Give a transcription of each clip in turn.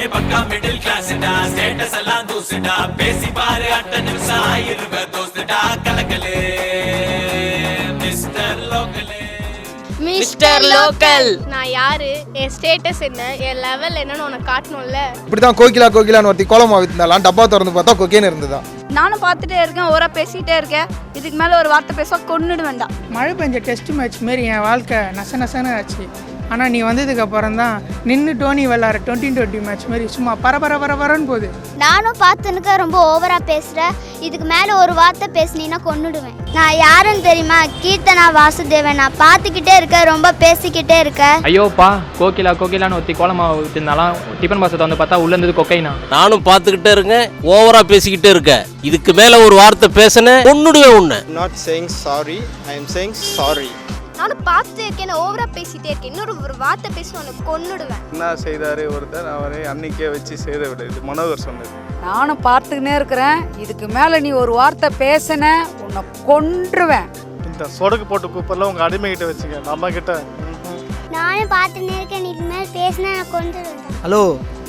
ஏ பக்கா middle கிளாஸ்டா status எல்லாம் தூசுடா பேசி பாரு அட்ட நிமிஷம் ஆயிருவ தோஸ்துடா கலக்கலே. மிஸ்டர் லோக்கலே மிஸ்டர் லோக்கல் நான் யாரு? என் ஸ்டேட்டஸ் என்ன? என் லெவல் என்னன்னு உனக்கு காட்டணும்ல? இப்படி தான் கோகிலா கோகிலான்னு ஒருத்தி கோலமா வித்துனாலாம் டப்பா திறந்து பார்த்தா கொக்கேன்னு இருந்ததா? நானும் பார்த்துட்டே இருக்கேன் ஓரா பேசிட்டே இருக்கேன். இதுக்கு மேல ஒரு வார்த்தை பேச கொன்னுடு வேண்டாம் மழை பெஞ்ச டெஸ்ட் மேட்ச் மாரி என் வாழ்க்கை நச நசன்னு ஆச்சு. ஆனால் நீ வந்ததுக்கு அப்புறம் தான் நின்று டோனி விளாட்ற டுவெண்ட்டி டுவெண்ட்டி மேட்ச் மாதிரி சும்மா பரபர பரபரன்னு போகுது. நானும் பார்த்துனுக்க ரொம்ப ஓவரா பேசுற. இதுக்கு மேல ஒரு வார்த்தை பேசுனீன்னா கொன்னுடுவேன். நான் யாருன்னு தெரியுமா? கீர்த்தனா வாசுதேவன். நான் பார்த்துக்கிட்டே இருக்க ரொம்ப பேசிக்கிட்டே இருக்க ஐயோப்பா கோகிலா கோகிலான்னு ஒருத்தி கோலமா விட்டுருந்தாலாம் டிஃபன் பாக்ஸை வந்து பார்த்தா உள்ள இருந்தது கொக்கைனா நானும் பார்த்துக்கிட்டே இருக்கேன் ஓவரா பேசிக்கிட்டே இருக்க இதுக்கு மேல ஒரு வார்த்தை பேசுனேன் ஒன்னுடுவேன் உன்னை. Not saying sorry i am saying sorry. நானும் பார்த்துட்டே இருக்கேன் ஓவரா பேசிட்டே இருக்கேன். இன்னொரு ஒரு வார்த்தை பேசி உனக்கு கொன்னுடுவேன். என்ன செய்தாரு ஒருத்தர்? அவரை அன்னைக்கே வச்சு செய்த விட இது மனோகர் சொன்னது. நானும் பார்த்துக்கினே இருக்கிறேன். இதுக்கு மேல நீ ஒரு வார்த்தை பேசின உன்னை கொன்றுவேன். இந்த சொடக்கு போட்டு கூப்பிடல உங்க அடிமை கிட்ட வச்சுக்க. நம்ம கிட்ட. நானும் பார்த்துன்னு இருக்கேன் இதுக்கு மேல பேசினா நான் கொன்னுடுவேன் ஹலோ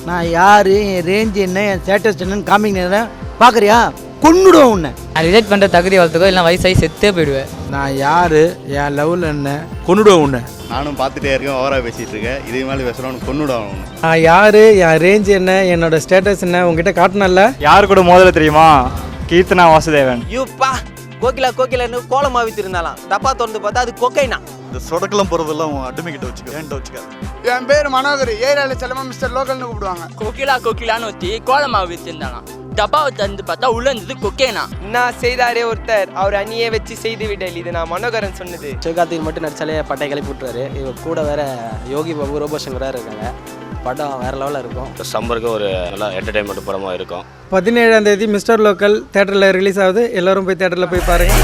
நான் யார்? என் ரேஞ்ச் என்ன? என் ஸ்டேட்டஸ் என்னன்னு காமிக்கிறேன். பார்க்குறியா கொன்னுடுவேன் உன்னை. நான் ரிஜெக்ட் பண்ணுற தகுதி வளர்த்துக்கோ இல்லை வயசாகி செத்தே போயிடுவேன். நான் யார் என் லெவல் என்ன கொன்னுடுவேன் உன்னை. நானும் பார்த்துட்டே இருக்கேன் ஓவரா பேசிட்டு இருக்கேன். இதே மாதிரி பேசுறவனு கொன்னுடுவான் நான் யாரு என் ரேஞ்ச் என்ன என்னோட ஸ்டேட்டஸ் என்ன உங்ககிட்ட காட்டணும்ல யார் கூட முதல்ல தெரியுமா? கீர்த்தனா வாசுதேவன். ஐயோப்பா கோகிலா கோகிலான்னு கோலமா வித்திருந்தாலாம் டப்பா திறந்து பார்த்தா அது கொக்கைனா. இந்த சொடக்கெல்லாம் போறதெல்லாம் உன் அடிமை கிட்ட வச்சுக்க ஏன்ட்ட வச்சுக்காது. என் பேர் மனோகர் ஏரியாவில் செல்லமா மிஸ்டர் லோக்கல்னு கூப்பிடுவாங்க. கோகிலா கோகிலான்னு ஒருத்தி கோலமா விட்டுருந்தாலாம் டப்பாவை திறந்து பார்த்தா உள்ள இருந்தது கொக்கைனா. நான் செய்தாரே ஒருத்தர். அவர் அணியே வச்சு செய்து விடல் இது நான் மனோகரன் சொன்னது. சிவகார்த்திகன் மட்டும் நடிச்சாலே பட்டை கிளப்பி விட்டுறாரு. இவர் கூட வேற யோகி பாபு ரோபோசங்கர் வேற இருக்காங்க. படம் வேற லெவலில் இருக்கும். சம்மருக்கு ஒரு நல்ல என்டர்டைன்மெண்ட் படமா இருக்கும். பதினேழாம் தேதி மிஸ்டர் லோக்கல் தேட்டரில் ரிலீஸ் ஆகுது. எல்லாரும் போய் தேட்டரில் போய் பாருங்க.